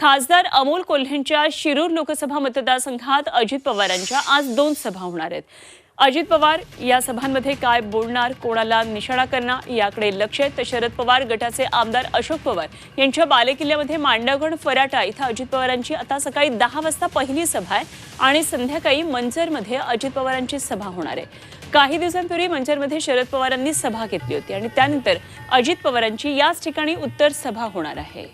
खासदार अमोल कोल्हेंच्या शिरूर लोकसभा मतदारसंघात अजित पवारांच्या आज दोन सभा होणार आहेत. अजित पवार या सभांमध्ये काय बोलणार कोणाला निशाणा करणार याकडे लक्ष आहे. तर शरद पवार गटाचे आमदार अशोक पवार यांच्या बालेकिल्ल्यामध्ये मांडवगण फराटा इथं अजित पवारांची आता सकाळी दहा वाजता पहिली सभा आहे आणि संध्याकाळी मंचरमध्ये अजित पवारांची सभा होणार आहे. काही दिवसांपूर्वी मंचरमध्ये शरद पवारांनी सभा घेतली होती आणि त्यानंतर अजित पवारांची याच ठिकाणी उत्तर सभा होणार आहे.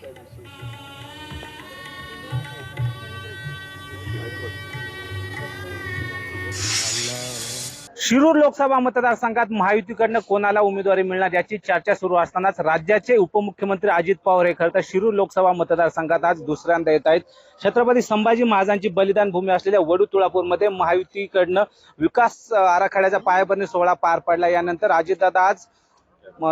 शिरूर लोकसभा मतदारसंघात महायुतीकडनं कोणाला उमेदवारी मिळणार याची चर्चा सुरू असतानाच राज्याचे उपमुख्यमंत्री अजित पवार हे खरं तर शिरूर लोकसभा मतदारसंघात आज दुसऱ्यांदा येत आहेत. छत्रपती संभाजी महाराजांची बलिदान भूमी असलेल्या वडू तुळापूरमध्ये महायुतीकडनं विकास आराखड्याचा पायाभरणी सोहळा पार पडला. यानंतर अजितदादा आज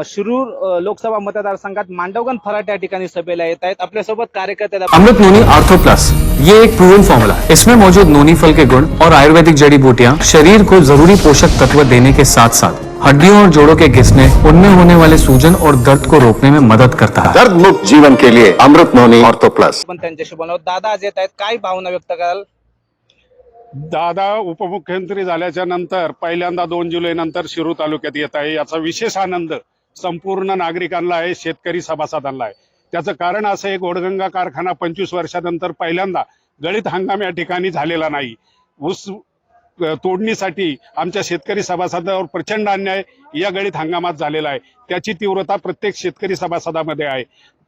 शिरूर लोकसभा मतदारसंघात मांडवगण फराट या ठिकाणी सभेला येत आहेत. आपल्यासोबत कार्यकर्ते. अमृत नोनी आर्थो प्लस ये एक प्रूवन फॉर्मूला इसमें मौजूद नोनी फल के गुण और आयुर्वेदिक जड़ी बूटियाँ शरीर को जरूरी पोषक तत्व देने के साथ साथ हड्डियों और जोड़ों के घिसने उनमें होने वाले सूजन और दर्द को रोकने में मदद करता है। दर्द मुक्त जीवन के लिए अमृत नोनी ऑर्थो प्लस पण त्यांच्याशी बोलणार दादा आज येत आहेत. काय भावना व्यक्त कराल? दादा उपमुख्यमंत्री झाल्याच्यानंतर पहिल्यांदा दोन जुलै नंतर तालुक्यात येत आहे. याचा विशेष आनंद संपूर्ण नागरिकांना आहे शेतकरी सभासदांना आहे. त्याचं कारण असं आहे गोडगंगा कारखाना पंचवीस वर्षानंतर पहिल्यांदा गळीत हंगाम या ठिकाणी झालेला नाही. ऊस तोडणीसाठी आमच्या शेतकरी सभासदावर प्रचंड अन्याय या गळीत हंगामात झालेला आहे. त्याची तीव्रता प्रत्येक शेतकरी सभासदामध्ये आहे.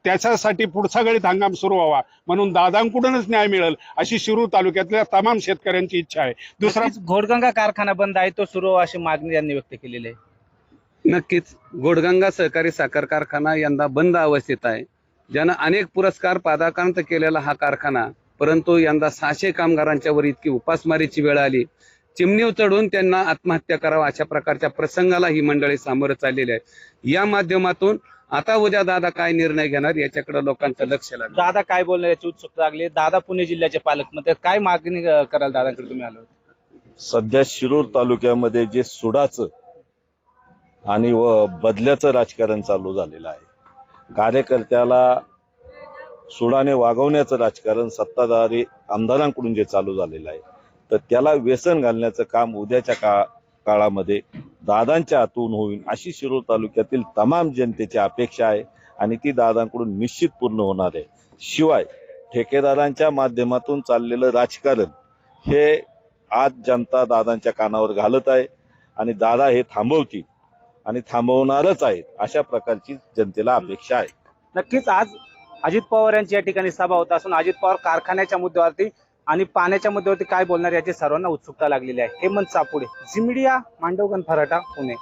त्याच्यासाठी पुढचा गळीत हंगाम सुरू व्हावा म्हणून दादांकडूनच न्याय मिळेल अशी शिरूर तालुक्यातल्या तमाम शेतकऱ्यांची इच्छा आहे. दुसरा घोडगंगा कारखाना बंद आहे तो सुरू व्हावा अशी मागणी यांनी व्यक्त केलेली आहे. नक्कीच घोडगंगा सहकारी साखर कारखाना यंदा बंद अवस्थेत आहे. ज्यानं अनेक पुरस्कार पादाक्रांत केलेला हा कारखाना परंतु यंदा सहाशे कामगारांच्या वर इतकी उपासमारीची वेळ आली. चिमणीव चढून त्यांना आत्महत्या करावा अशा प्रकारच्या प्रसंगाला ही मंडळी सामोरं चाललेली आहे. या माध्यमातून आता उद्या दादा काय निर्णय घेणार याच्याकडे लोकांचं लक्ष लागलं. दादा काय बोलणार याची उत्सुकता लागली. दादा पुणे जिल्ह्याचे पालकमंत्री. काय मागणी कराल दादाकडे तुम्ही आलो सध्या शिरूर तालुक्यामध्ये जे सुडाचं आणि व बदल्याचं राजकारण चालू झालेलं आहे. कार्यकर्त्याला सुडाने वागवण्याचं राजकारण सत्ताधारी आमदारांकडून जे चालू झालेलं आहे. तर त्याला व्यसन घालण्याचं काम उद्याच्या का काळामध्ये दादांच्या हातून होईल अशी शिरूर तालुक्यातील तमाम जनतेची अपेक्षा आहे आणि ती दादांकडून निश्चित पूर्ण होणार आहे. शिवाय ठेकेदारांच्या माध्यमातून चाललेलं राजकारण हे आज जनता दादांच्या कानावर घालत आहे आणि दादा हे थांबवतील आणि थांबवणारच आहेत अशा प्रकारची जनतेला अपेक्षा आहे. नक्कीच आज अजित पवार यांची या ठिकाणी सभा होत असून अजित पवार कारखान्याच्या मुद्द्यावरती आणि पाण्याच्या मुद्द्यावरती काय बोलणार याची सर्वांना उत्सुकता लागलेली आहे. हेमंत सापुडे झिमिडिया मांडवगण फराटा पुणे.